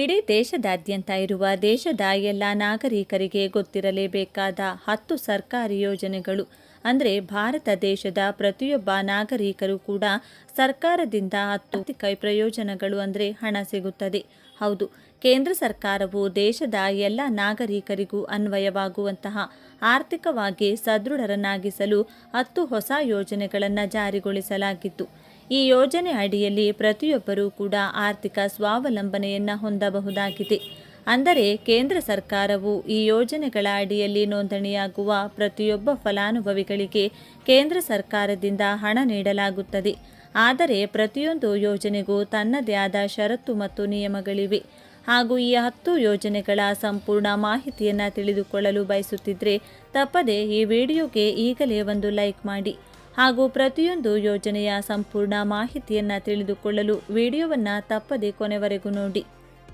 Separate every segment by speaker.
Speaker 1: ಇಡೀ ದೇಶದಾದ್ಯಂತ ಇರುವ ದೇಶದ ಎಲ್ಲ ನಾಗರಿಕರಿಗೆ ಗೊತ್ತಿರಲೇಬೇಕಾದ ಹತ್ತು ಸರ್ಕಾರಿ ಯೋಜನೆಗಳು. ಅಂದರೆ ಭಾರತ ದೇಶದ ಪ್ರತಿಯೊಬ್ಬ ನಾಗರಿಕರು ಕೂಡ ಸರ್ಕಾರದಿಂದ ಹತ್ತು ಕೈ ಪ್ರಯೋಜನಗಳು ಅಂದರೆ ಹಣ ಸಿಗುತ್ತದೆ. ಹೌದು, ಕೇಂದ್ರ ಸರ್ಕಾರವು ದೇಶದ ಎಲ್ಲ ನಾಗರಿಕರಿಗೂ ಅನ್ವಯವಾಗುವಂತಹ ಆರ್ಥಿಕವಾಗಿ ಸದೃಢರನ್ನಾಗಿಸಲು ಹತ್ತು ಹೊಸ ಯೋಜನೆಗಳನ್ನು ಜಾರಿಗೊಳಿಸಲಾಗಿತ್ತು. ಈ ಯೋಜನೆ ಅಡಿಯಲ್ಲಿ ಪ್ರತಿಯೊಬ್ಬರೂ ಕೂಡ ಆರ್ಥಿಕ ಸ್ವಾವಲಂಬನೆಯನ್ನು ಹೊಂದಬಹುದಾಗಿದೆ. ಅಂದರೆ ಕೇಂದ್ರ ಸರ್ಕಾರವು ಈ ಯೋಜನೆಗಳ ಅಡಿಯಲ್ಲಿ ನೋಂದಣಿಯಾಗುವ ಪ್ರತಿಯೊಬ್ಬ ಫಲಾನುಭವಿಗಳಿಗೆ ಕೇಂದ್ರ ಸರ್ಕಾರದಿಂದ ಹಣ ನೀಡಲಾಗುತ್ತದೆ. ಆದರೆ ಪ್ರತಿಯೊಂದು ಯೋಜನೆಗೂ ತನ್ನದೇ ಆದ ಷರತ್ತು ಮತ್ತು ನಿಯಮಗಳಿವೆ. ಹಾಗೂ ಈ ಹತ್ತು ಯೋಜನೆಗಳ ಸಂಪೂರ್ಣ ಮಾಹಿತಿಯನ್ನು ತಿಳಿದುಕೊಳ್ಳಲು ಬಯಸುತ್ತಿದ್ದರೆ ತಪ್ಪದೆ ಈ ವಿಡಿಯೋಗೆ ಈಗಲೇ ಒಂದು ಲೈಕ್ ಮಾಡಿ. ಹಾಗೂ ಪ್ರತಿಯೊಂದು ಯೋಜನೆಯ ಸಂಪೂರ್ಣ ಮಾಹಿತಿಯನ್ನು ತಿಳಿದುಕೊಳ್ಳಲು ವಿಡಿಯೋವನ್ನು ತಪ್ಪದೆ ಕೊನೆವರೆಗೂ ನೋಡಿ.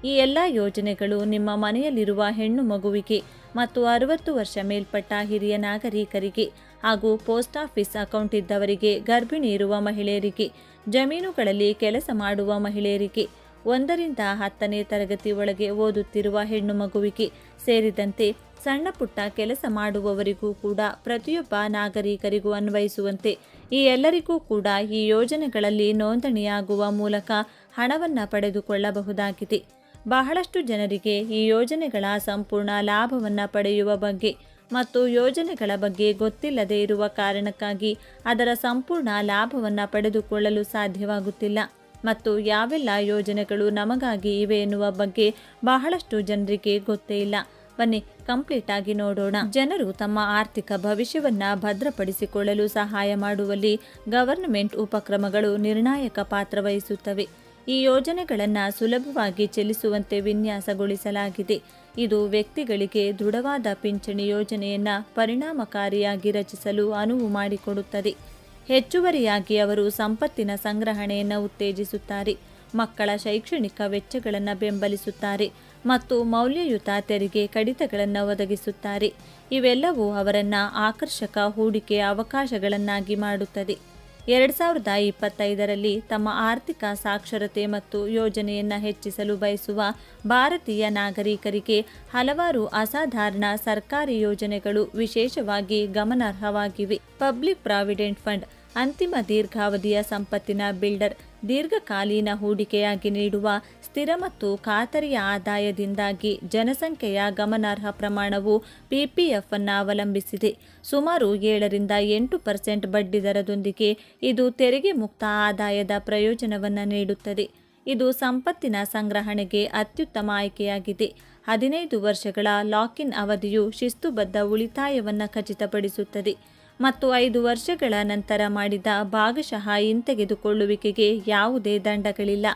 Speaker 1: ಈ ಎಲ್ಲ ಯೋಜನೆಗಳು ನಿಮ್ಮ ಮನೆಯಲ್ಲಿರುವ ಹೆಣ್ಣು ಮಗುವಿಗೆ ಮತ್ತು ಅರವತ್ತು ವರ್ಷ ಮೇಲ್ಪಟ್ಟ ಹಿರಿಯ ನಾಗರಿಕರಿಗೆ ಹಾಗೂ ಪೋಸ್ಟ್ ಆಫೀಸ್ ಅಕೌಂಟ್ ಇದ್ದವರಿಗೆ ಗರ್ಭಿಣಿ ಇರುವ ಮಹಿಳೆಯರಿಗೆ, ಜಮೀನುಗಳಲ್ಲಿ ಕೆಲಸ ಮಾಡುವ ಮಹಿಳೆಯರಿಗೆ ಒಂದರಿಂದ ಹತ್ತನೇ ತರಗತಿ ಒಳಗೆ ಓದುತ್ತಿರುವ ಹೆಣ್ಣು ಮಗುವಿಗೆ ಸೇರಿದಂತೆ ಸಣ್ಣ ಪುಟ್ಟ ಕೆಲಸ ಮಾಡುವವರಿಗೂ ಕೂಡ ಪ್ರತಿಯೊಬ್ಬ ನಾಗರಿಕರಿಗೂ ಅನ್ವಯಿಸುವಂತೆ ಈ ಎಲ್ಲರಿಗೂ ಕೂಡ ಈ ಯೋಜನೆಗಳಲ್ಲಿ ನೋಂದಣಿಯಾಗುವ ಮೂಲಕ ಹಣವನ್ನು ಪಡೆದುಕೊಳ್ಳಬಹುದಾಗಿದೆ. ಬಹಳಷ್ಟು ಜನರಿಗೆ ಈ ಯೋಜನೆಗಳ ಸಂಪೂರ್ಣ ಲಾಭವನ್ನು ಪಡೆಯುವ ಬಗ್ಗೆ ಮತ್ತು ಯೋಜನೆಗಳ ಬಗ್ಗೆ ಗೊತ್ತಿಲ್ಲದೇ ಇರುವ ಕಾರಣಕ್ಕಾಗಿ ಅದರ ಸಂಪೂರ್ಣ ಲಾಭವನ್ನು ಪಡೆದುಕೊಳ್ಳಲು ಸಾಧ್ಯವಾಗುತ್ತಿಲ್ಲ. ಮತ್ತು ಯಾವೆಲ್ಲ ಯೋಜನೆಗಳು ನಮಗಾಗಿ ಇವೆ ಎನ್ನುವ ಬಗ್ಗೆ ಬಹಳಷ್ಟು ಜನರಿಗೆ ಗೊತ್ತೇ ಇಲ್ಲ. ಬನ್ನಿ, ಕಂಪ್ಲೀಟ್ ಆಗಿ ನೋಡೋಣ. ಜನರು ತಮ್ಮ ಆರ್ಥಿಕ ಭವಿಷ್ಯವನ್ನ ಭದ್ರಪಡಿಸಿಕೊಳ್ಳಲು ಸಹಾಯ ಮಾಡುವಲ್ಲಿ ಗವರ್ನಮೆಂಟ್ ಉಪಕ್ರಮಗಳು ನಿರ್ಣಾಯಕ ಪಾತ್ರ ವಹಿಸುತ್ತವೆ. ಈ ಯೋಜನೆಗಳನ್ನು ಸುಲಭವಾಗಿ ಚಲಿಸುವಂತೆ ವಿನ್ಯಾಸಗೊಳಿಸಲಾಗಿದೆ. ಇದು ವ್ಯಕ್ತಿಗಳಿಗೆ ದೃಢವಾದ ಪಿಂಚಣಿ ಯೋಜನೆಯನ್ನು ಪರಿಣಾಮಕಾರಿಯಾಗಿ ರಚಿಸಲು ಅನುವು ಮಾಡಿಕೊಡುತ್ತದೆ. ಹೆಚ್ಚುವರಿಯಾಗಿ ಅವರು ಸಂಪತ್ತಿನ ಸಂಗ್ರಹಣೆಯನ್ನು ಉತ್ತೇಜಿಸುತ್ತಾರೆ, ಮಕ್ಕಳ ಶೈಕ್ಷಣಿಕ ವೆಚ್ಚಗಳನ್ನು ಬೆಂಬಲಿಸುತ್ತಾರೆ ಮತ್ತು ಮೌಲ್ಯಯುತ ತೆರಿಗೆ ಕಡಿತಗಳನ್ನು ಒದಗಿಸುತ್ತಾರೆ. ಇವೆಲ್ಲವೂ ಅವರನ್ನು ಆಕರ್ಷಕ ಹೂಡಿಕೆ ಅವಕಾಶಗಳನ್ನಾಗಿ ಮಾಡುತ್ತದೆ. ಎರಡು ಸಾವಿರದ ಇಪ್ಪತ್ತೈದರಲ್ಲಿ ತಮ್ಮ ಆರ್ಥಿಕ ಸಾಕ್ಷರತೆ ಮತ್ತು ಯೋಜನೆಯನ್ನು ಹೆಚ್ಚಿಸಲು ಬಯಸುವ ಭಾರತೀಯ ನಾಗರಿಕರಿಗೆ ಹಲವಾರು ಅಸಾಧಾರಣ ಸರ್ಕಾರಿ ಯೋಜನೆಗಳು ವಿಶೇಷವಾಗಿ ಗಮನಾರ್ಹವಾಗಿವೆ. ಪಬ್ಲಿಕ್ ಪ್ರಾವಿಡೆಂಟ್ ಫಂಡ್ ಅಂತಿಮ ದೀರ್ಘಾವಧಿಯ ಸಂಪತ್ತಿನ ಬಿಲ್ಡರ್ ದೀರ್ಘಕಾಲೀನ ಹೂಡಿಕೆಯಾಗಿ ನೀಡುವ ಸ್ಥಿರ ಮತ್ತು ಖಾತರಿಯ ಆದಾಯದಿಂದಾಗಿ ಜನಸಂಖ್ಯೆಯ ಗಮನಾರ್ಹ ಪ್ರಮಾಣವು ಪಿಪಿಎಫ್ ಅನ್ನು ಅವಲಂಬಿಸಿದೆ. ಸುಮಾರು ಏಳರಿಂದ ಎಂಟು ಪರ್ಸೆಂಟ್ ಬಡ್ಡಿದರದೊಂದಿಗೆ ಇದು ತೆರಿಗೆ ಮುಕ್ತ ಆದಾಯದ ಪ್ರಯೋಜನವನ್ನು ನೀಡುತ್ತದೆ. ಇದು ಸಂಪತ್ತಿನ ಸಂಗ್ರಹಣೆಗೆ ಅತ್ಯುತ್ತಮ ಆಯ್ಕೆಯಾಗಿದೆ. ಹದಿನೈದು ವರ್ಷಗಳ ಲಾಕ್ ಇನ್ ಅವಧಿಯು ಶಿಸ್ತುಬದ್ಧ ಉಳಿತಾಯವನ್ನು ಖಚಿತಪಡಿಸುತ್ತದೆ. ಮತ್ತು ಐದು ವರ್ಷಗಳ ನಂತರ ಮಾಡಿದ ಭಾಗಶಃ ಹಿಂತೆಗೆದುಕೊಳ್ಳುವಿಕೆಗೆ ಯಾವುದೇ ದಂಡಗಳಿಲ್ಲ.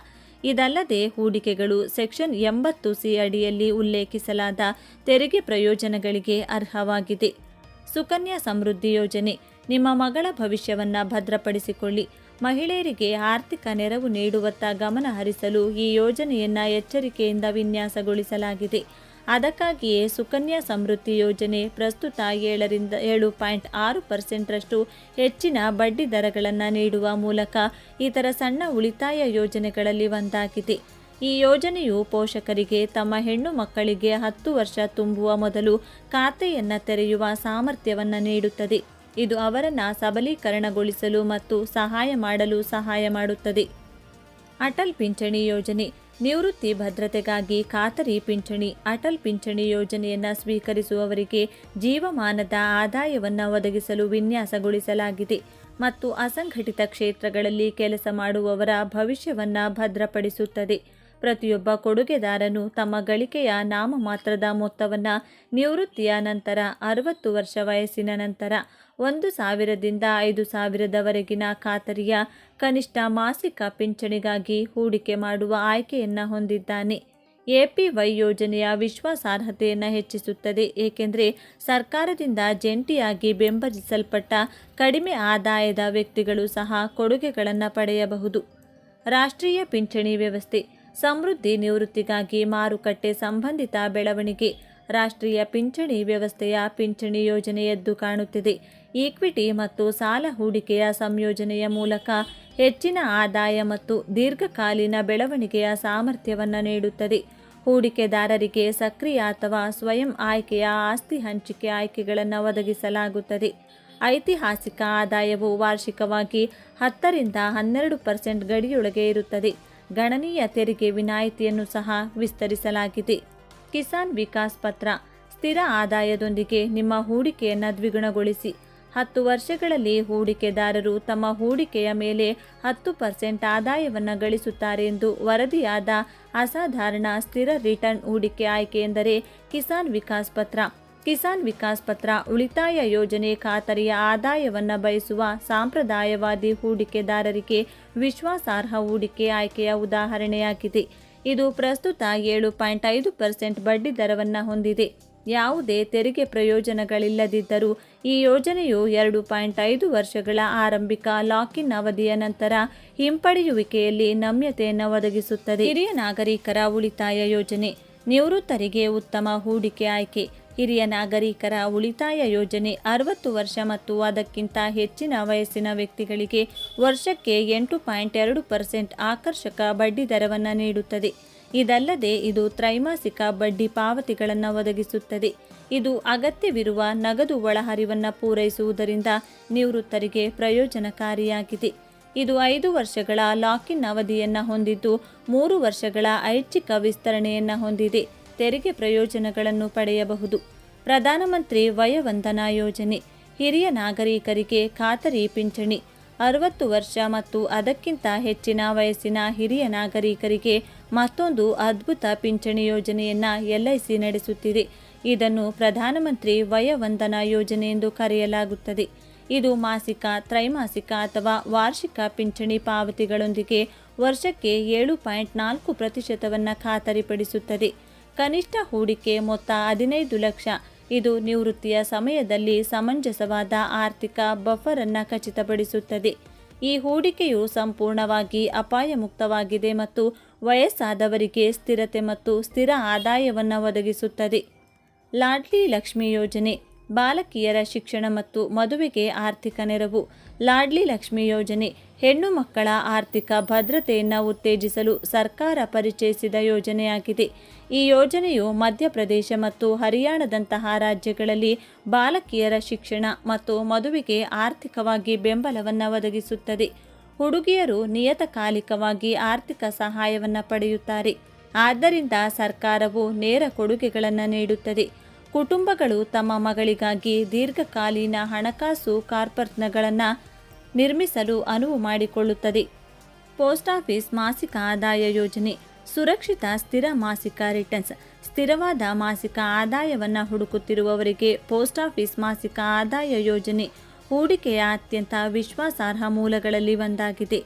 Speaker 1: ಇದಲ್ಲದೆ ಹೂಡಿಕೆಗಳು ಸೆಕ್ಷನ್ ಎಂಬತ್ತು ಸಿ ಅಡಿಯಲ್ಲಿ ಉಲ್ಲೇಖಿಸಲಾದ ತೆರಿಗೆ ಪ್ರಯೋಜನಗಳಿಗೆ ಅರ್ಹವಾಗಿದೆ. ಸುಕನ್ಯಾ ಸಮೃದ್ಧಿ ಯೋಜನೆ, ನಿಮ್ಮ ಮಗಳ ಭವಿಷ್ಯವನ್ನು ಭದ್ರಪಡಿಸಿಕೊಳ್ಳಿ. ಮಹಿಳೆಯರಿಗೆ ಆರ್ಥಿಕ ನೆರವು ನೀಡುವತ್ತ ಗಮನ ಹರಿಸಲು ಈ ಯೋಜನೆಯನ್ನು ಎಚ್ಚರಿಕೆಯಿಂದ ವಿನ್ಯಾಸಗೊಳಿಸಲಾಗಿದೆ. ಅದಕ್ಕಾಗಿಯೇ ಸುಕನ್ಯಾ ಸಮೃದ್ಧಿ ಯೋಜನೆ ಪ್ರಸ್ತುತ ಏಳರಿಂದ ಏಳು ಪಾಯಿಂಟ್ ಆರು ಪರ್ಸೆಂಟ್ರಷ್ಟು ಹೆಚ್ಚಿನ ಬಡ್ಡಿ ದರಗಳನ್ನು ನೀಡುವ ಮೂಲಕ ಇತರ ಸಣ್ಣ ಉಳಿತಾಯ ಯೋಜನೆಗಳಲ್ಲಿ ಒಂದಾಗಿದೆ. ಈ ಯೋಜನೆಯು ಪೋಷಕರಿಗೆ ತಮ್ಮ ಹೆಣ್ಣು ಮಕ್ಕಳಿಗೆ ಹತ್ತು ವರ್ಷ ತುಂಬುವ ಮೊದಲು ಖಾತೆಯನ್ನು ತೆರೆಯುವ ಸಾಮರ್ಥ್ಯವನ್ನು ನೀಡುತ್ತದೆ. ಇದು ಅವರನ್ನು ಸಬಲೀಕರಣಗೊಳಿಸಲು ಮತ್ತು ಸಹಾಯ ಮಾಡಲು ಸಹಾಯ ಮಾಡುತ್ತದೆ. ಅಟಲ್ ಪಿಂಚಣಿ ಯೋಜನೆ ನಿವೃತ್ತಿ ಭದ್ರತೆಗಾಗಿ ಖಾತರಿ ಪಿಂಚಣಿ, ಅಟಲ್ ಪಿಂಚಣಿ ಯೋಜನೆಯನ್ನು ಸ್ವೀಕರಿಸುವವರಿಗೆ ಜೀವಮಾನದ ಆದಾಯವನ್ನು ಒದಗಿಸಲು ವಿನ್ಯಾಸಗೊಳಿಸಲಾಗಿದೆ ಮತ್ತು ಅಸಂಘಟಿತ ಕ್ಷೇತ್ರಗಳಲ್ಲಿ ಕೆಲಸ ಮಾಡುವವರ ಭವಿಷ್ಯವನ್ನು ಭದ್ರಪಡಿಸುತ್ತದೆ. ಪ್ರತಿಯೊಬ್ಬ ಕೊಡುಗೆದಾರನು ತಮ್ಮ ಗಳಿಕೆಯ ನಾಮಮಾತ್ರದ ಮೊತ್ತವನ್ನು ನಿವೃತ್ತಿಯ ನಂತರ ಅರವತ್ತು ವರ್ಷ ವಯಸ್ಸಿನ ನಂತರ ಒಂದು ಸಾವಿರದಿಂದ ಐದು ಸಾವಿರದವರೆಗಿನ ಖಾತರಿಯ ಕನಿಷ್ಠ ಮಾಸಿಕ ಪಿಂಚಣಿಗಾಗಿ ಹೂಡಿಕೆ ಮಾಡುವ ಆಯ್ಕೆಯನ್ನು ಹೊಂದಿದ್ದಾನೆ. ಎಪಿವೈ ಯೋಜನೆಯ ವಿಶ್ವಾಸಾರ್ಹತೆಯನ್ನು ಹೆಚ್ಚಿಸುತ್ತದೆ, ಏಕೆಂದರೆ ಸರ್ಕಾರದಿಂದ ಜಂಟಿಯಾಗಿ ಬೆಂಬಲಿಸಲ್ಪಟ್ಟ ಕಡಿಮೆ ಆದಾಯದ ವ್ಯಕ್ತಿಗಳು ಸಹ ಕೊಡುಗೆಗಳನ್ನು ಪಡೆಯಬಹುದು. ರಾಷ್ಟ್ರೀಯ ಪಿಂಚಣಿ ವ್ಯವಸ್ಥೆ, ಸಮೃದ್ಧಿ ನಿವೃತ್ತಿಗಾಗಿ ಮಾರುಕಟ್ಟೆ ಸಂಬಂಧಿತ ಬೆಳವಣಿಗೆ, ರಾಷ್ಟ್ರೀಯ ಪಿಂಚಣಿ ವ್ಯವಸ್ಥೆಯ ಪಿಂಚಣಿ ಯೋಜನೆ ಎದ್ದು ಕಾಣುತ್ತಿದೆ. ಈಕ್ವಿಟಿ ಮತ್ತು ಸಾಲ ಹೂಡಿಕೆಯ ಸಂಯೋಜನೆಯ ಮೂಲಕ ಹೆಚ್ಚಿನ ಆದಾಯ ಮತ್ತು ದೀರ್ಘಕಾಲೀನ ಬೆಳವಣಿಗೆಯ ಸಾಮರ್ಥ್ಯವನ್ನು ನೀಡುತ್ತದೆ. ಹೂಡಿಕೆದಾರರಿಗೆ ಸಕ್ರಿಯ ಅಥವಾ ಸ್ವಯಂ ಆಯ್ಕೆಯ ಆಸ್ತಿ ಹಂಚಿಕೆ ಆಯ್ಕೆಗಳನ್ನು ಒದಗಿಸಲಾಗುತ್ತದೆ. ಐತಿಹಾಸಿಕ ಆದಾಯವು ವಾರ್ಷಿಕವಾಗಿ ಹತ್ತರಿಂದ ಹನ್ನೆರಡು ಪರ್ಸೆಂಟ್ ಗಡಿಯೊಳಗೆ ಇರುತ್ತದೆ. ಗಣನೀಯ ತೆರಿಗೆ ವಿನಾಯಿತಿಯನ್ನು ಸಹ ವಿಸ್ತರಿಸಲಾಗಿದೆ. ಕಿಸಾನ್ ವಿಕಾಸ್ ಪತ್ರ, ಸ್ಥಿರ ಆದಾಯದೊಂದಿಗೆ ನಿಮ್ಮ ಹೂಡಿಕೆಯನ್ನು ದ್ವಿಗುಣಗೊಳಿಸಿ. ಹತ್ತು ವರ್ಷಗಳಲ್ಲಿ ಹೂಡಿಕೆದಾರರು ತಮ್ಮ ಹೂಡಿಕೆಯ ಮೇಲೆ ಹತ್ತು ಪರ್ಸೆಂಟ್ ಆದಾಯವನ್ನು ಗಳಿಸುತ್ತಾರೆ ಎಂದು ವರದಿಯಾದ ಅಸಾಧಾರಣ ಸ್ಥಿರ ರಿಟರ್ನ್ ಹೂಡಿಕೆ ಆಯ್ಕೆ ಎಂದರೆ ಕಿಸಾನ್ ವಿಕಾಸ್ ಪತ್ರ. ಕಿಸಾನ್ ವಿಕಾಸ್ ಪತ್ರ ಉಳಿತಾಯ ಯೋಜನೆ ಖಾತರಿಯ ಆದಾಯವನ್ನು ಬಯಸುವ ಸಾಂಪ್ರದಾಯವಾದಿ ಹೂಡಿಕೆದಾರರಿಗೆ ವಿಶ್ವಾಸಾರ್ಹ ಹೂಡಿಕೆ ಆಯ್ಕೆಯ ಉದಾಹರಣೆಯಾಗಿದೆ. ಇದು ಪ್ರಸ್ತುತ ಏಳು ಪಾಯಿಂಟ್ ಐದು ಪರ್ಸೆಂಟ್ ಬಡ್ಡಿ ದರವನ್ನು ಹೊಂದಿದೆ. ಯಾವುದೇ ತೆರಿಗೆ ಪ್ರಯೋಜನಗಳಿಲ್ಲದಿದ್ದರೂ ಈ ಯೋಜನೆಯು ಎರಡು ಪಾಯಿಂಟ್ ಐದು ವರ್ಷಗಳ ಆರಂಭಿಕ ಲಾಕಿನ್ ಅವಧಿಯ ನಂತರ ಹಿಂಪಡೆಯುವಿಕೆಯಲ್ಲಿ ನಮ್ಯತೆಯನ್ನು ಒದಗಿಸುತ್ತದೆ. ಹಿರಿಯ ನಾಗರಿಕರ ಉಳಿತಾಯ ಯೋಜನೆ, ನಿವೃತ್ತರಿಗೆ ಉತ್ತಮ ಹೂಡಿಕೆ ಆಯ್ಕೆ. ಹಿರಿಯ ನಾಗರಿಕರ ಉಳಿತಾಯ ಯೋಜನೆ ಅರವತ್ತು ವರ್ಷ ಮತ್ತು ಅದಕ್ಕಿಂತ ಹೆಚ್ಚಿನ ವಯಸ್ಸಿನ ವ್ಯಕ್ತಿಗಳಿಗೆ ವರ್ಷಕ್ಕೆ ಎಂಟು ಪಾಯಿಂಟ್ ಎರಡು ಪರ್ಸೆಂಟ್ ಆಕರ್ಷಕ ಬಡ್ಡಿ ದರವನ್ನು ನೀಡುತ್ತದೆ. ಇದಲ್ಲದೆ ಇದು ತ್ರೈಮಾಸಿಕ ಬಡ್ಡಿ ಪಾವತಿಗಳನ್ನು ಒದಗಿಸುತ್ತದೆ. ಇದು ಅಗತ್ಯವಿರುವ ನಗದು ಒಳಹರಿವನ್ನು ಪೂರೈಸುವುದರಿಂದ ನಿವೃತ್ತರಿಗೆ ಪ್ರಯೋಜನಕಾರಿಯಾಗಿದೆ. ಇದು ಐದು ವರ್ಷಗಳ ಲಾಕಿನ್ ಅವಧಿಯನ್ನು ಹೊಂದಿದ್ದು, ಮೂರು ವರ್ಷಗಳ ಐಚ್ಛಿಕ ವಿಸ್ತರಣೆಯನ್ನು ಹೊಂದಿದೆ. ತೆರಿಗೆ ಪ್ರಯೋಜನಗಳನ್ನು ಪಡೆಯಬಹುದು. ಪ್ರಧಾನಮಂತ್ರಿ ವಯವಂದನಾ ಯೋಜನೆ, ಹಿರಿಯ ನಾಗರಿಕರಿಗೆ ಖಾತರಿ ಪಿಂಚಣಿ ಅರವತ್ತು ವರ್ಷ ಮತ್ತು ಅದಕ್ಕಿಂತ ಹೆಚ್ಚಿನ ವಯಸ್ಸಿನ ಹಿರಿಯ ನಾಗರಿಕರಿಗೆ ಮತ್ತೊಂದು ಅದ್ಭುತ ಪಿಂಚಣಿ ಯೋಜನೆಯನ್ನು ಎಲ್ಐಸಿ ನಡೆಸುತ್ತಿದೆ. ಇದನ್ನು ಪ್ರಧಾನಮಂತ್ರಿ ವಯವಂದನಾ ಯೋಜನೆ ಎಂದು ಕರೆಯಲಾಗುತ್ತದೆ. ಇದು ಮಾಸಿಕ, ತ್ರೈಮಾಸಿಕ ಅಥವಾ ವಾರ್ಷಿಕ ಪಿಂಚಣಿ ಪಾವತಿಗಳೊಂದಿಗೆ ವರ್ಷಕ್ಕೆ ಏಳು ಪಾಯಿಂಟ್ ನಾಲ್ಕು ಪ್ರತಿಶತವನ್ನು ಖಾತರಿಪಡಿಸುತ್ತದೆ. ಕನಿಷ್ಠ ಹೂಡಿಕೆ ಮೊತ್ತ ಹದಿನೈದು ಲಕ್ಷ ಇದು ನಿವೃತ್ತಿಯ ಸಮಯದಲ್ಲಿ ಸಮಂಜಸವಾದ ಆರ್ಥಿಕ ಬಫರ್ ಅನ್ನು ಖಚಿತಪಡಿಸುತ್ತದೆ. ಈ ಹೂಡಿಕೆಯು ಸಂಪೂರ್ಣವಾಗಿ ಅಪಾಯ ಮುಕ್ತವಾಗಿದೆ ಮತ್ತು ವಯಸ್ಸಾದವರಿಗೆ ಸ್ಥಿರತೆ ಮತ್ತು ಸ್ಥಿರ ಆದಾಯವನ್ನು ಒದಗಿಸುತ್ತದೆ. ಲಾಡ್ಲಿ ಲಕ್ಷ್ಮಿ ಯೋಜನೆ ಬಾಲಕಿಯರ ಶಿಕ್ಷಣ ಮತ್ತು ಮದುವೆಗೆ ಆರ್ಥಿಕ ನೆರವು, ಲಾಡ್ಲಿ ಲಕ್ಷ್ಮಿ ಯೋಜನೆ, ಹೆಣ್ಣು ಮಕ್ಕಳ ಆರ್ಥಿಕ ಭದ್ರತೆಯನ್ನು ಉತ್ತೇಜಿಸಲು ಸರ್ಕಾರ ಪರಿಚಯಿಸಿದ ಯೋಜನೆಯಾಗಿದೆ. ಈ ಯೋಜನೆಯು ಮಧ್ಯಪ್ರದೇಶ ಮತ್ತು ಹರಿಯಾಣದಂತಹ ರಾಜ್ಯಗಳಲ್ಲಿ ಬಾಲಕಿಯರ ಶಿಕ್ಷಣ ಮತ್ತು ಮದುವೆಗೆ ಆರ್ಥಿಕವಾಗಿ ಬೆಂಬಲವನ್ನು ಒದಗಿಸುತ್ತದೆ. ಹುಡುಗಿಯರು ನಿಯತಕಾಲಿಕವಾಗಿ ಆರ್ಥಿಕ ಸಹಾಯವನ್ನು ಪಡೆಯುತ್ತಾರೆ. ಆದ್ದರಿಂದ ಸರ್ಕಾರವು ನೇರ ಕೊಡುಗೆಗಳನ್ನು ನೀಡುತ್ತದೆ. ಕುಟುಂಬಗಳು ತಮ್ಮ ಮಗಳಿಗಾಗಿ ದೀರ್ಘಕಾಲೀನ ಹಣಕಾಸು ಕಾರ್ಪರ್ತ್ನಗಳನ್ನು ನಿರ್ಮಿಸಲು ಅನುವು ಮಾಡಿಕೊಳ್ಳುತ್ತದೆ. ಪೋಸ್ಟ್ ಆಫೀಸ್ ಮಾಸಿಕ ಆದಾಯ ಯೋಜನೆ, ಸುರಕ್ಷಿತ ಸ್ಥಿರ ಮಾಸಿಕ ರಿಟರ್ನ್ಸ್, ಸ್ಥಿರವಾದ ಮಾಸಿಕ ಆದಾಯವನ್ನು ಹುಡುಕುತ್ತಿರುವವರಿಗೆ ಪೋಸ್ಟ್ ಆಫೀಸ್ ಮಾಸಿಕ ಆದಾಯ ಯೋಜನೆ ಹೂಡಿಕೆಯ ಅತ್ಯಂತ ವಿಶ್ವಾಸಾರ್ಹ ಮೂಲಗಳಲ್ಲಿ ಒಂದಾಗಿದೆ.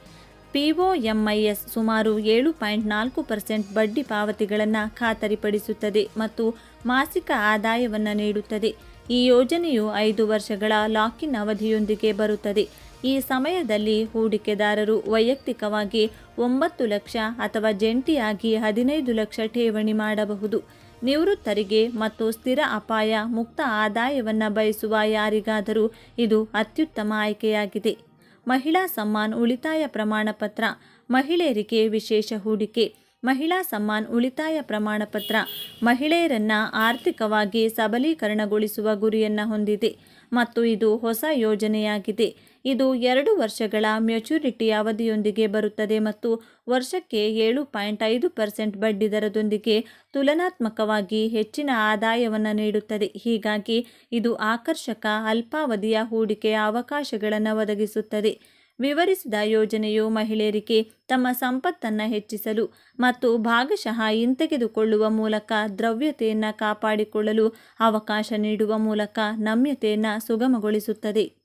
Speaker 1: ಪಿಒಎಂಐಎಸ್ ಸುಮಾರು ಏಳು ಪಾಯಿಂಟ್ ನಾಲ್ಕು ಪರ್ಸೆಂಟ್ ಬಡ್ಡಿ ಪಾವತಿಗಳನ್ನು ಖಾತರಿಪಡಿಸುತ್ತದೆ ಮತ್ತು ಮಾಸಿಕ ಆದಾಯವನ್ನು ನೀಡುತ್ತದೆ. ಈ ಯೋಜನೆಯು ಐದು ವರ್ಷಗಳ ಲಾಕಿನ್ ಅವಧಿಯೊಂದಿಗೆ ಬರುತ್ತದೆ. ಈ ಸಮಯದಲ್ಲಿ ಹೂಡಿಕೆದಾರರು ವೈಯಕ್ತಿಕವಾಗಿ ಒಂಬತ್ತು ಲಕ್ಷ ಅಥವಾ ಜಂಟಿಯಾಗಿ ಹದಿನೈದು ಲಕ್ಷ ಠೇವಣಿ ಮಾಡಬಹುದು. ನಿವೃತ್ತರಿಗೆ ಮತ್ತು ಸ್ಥಿರ ಅಪಾಯ ಮುಕ್ತ ಆದಾಯವನ್ನು ಬಯಸುವ ಯಾರಿಗಾದರೂ ಇದು ಅತ್ಯುತ್ತಮ ಆಯ್ಕೆಯಾಗಿದೆ. ಮಹಿಳಾ ಸಮ್ಮಾನ್ ಉಳಿತಾಯ ಪ್ರಮಾಣಪತ್ರ ಮಹಿಳೆಯರಿಗೆ ವಿಶೇಷ ಹೂಡಿಕೆ, ಮಹಿಳಾ ಸಮ್ಮಾನ್ ಉಳಿತಾಯ ಪ್ರಮಾಣಪತ್ರ ಮಹಿಳೆಯರನ್ನು ಆರ್ಥಿಕವಾಗಿ ಸಬಲೀಕರಣಗೊಳಿಸುವ ಗುರಿಯನ್ನು ಹೊಂದಿದೆ. ಮತ್ತು ಇದು ಹೊಸ ಯೋಜನೆಯಾಗಿದೆ. ಇದು ಎರಡು ವರ್ಷಗಳ ಮೆಚುರಿಟಿ ಅವಧಿಯೊಂದಿಗೆ ಬರುತ್ತದೆ ಮತ್ತು ವರ್ಷಕ್ಕೆ ಏಳು ಪಾಯಿಂಟ್ ಐದು ಪರ್ಸೆಂಟ್ ಬಡ್ಡಿ ದರದೊಂದಿಗೆ ತುಲನಾತ್ಮಕವಾಗಿ ಹೆಚ್ಚಿನ ಆದಾಯವನ್ನು ನೀಡುತ್ತದೆ. ಹೀಗಾಗಿ ಇದು ಆಕರ್ಷಕ ಅಲ್ಪಾವಧಿಯ ಹೂಡಿಕೆಯ ಅವಕಾಶಗಳನ್ನು ಒದಗಿಸುತ್ತದೆ. ವಿವರಿಸಿದ ಯೋಜನೆಯು ಮಹಿಳೆಯರಿಗೆ ತಮ್ಮ ಸಂಪತ್ತನ್ನು ಹೆಚ್ಚಿಸಲು ಮತ್ತು ಭಾಗಶಃ ಹಿಂತೆಗೆದುಕೊಳ್ಳುವ ಮೂಲಕ ದ್ರವ್ಯತೆಯನ್ನು ಕಾಪಾಡಿಕೊಳ್ಳಲು ಅವಕಾಶ ನೀಡುವ ಮೂಲಕ ನಮ್ಯತೆಯನ್ನು ಸುಗಮಗೊಳಿಸುತ್ತದೆ.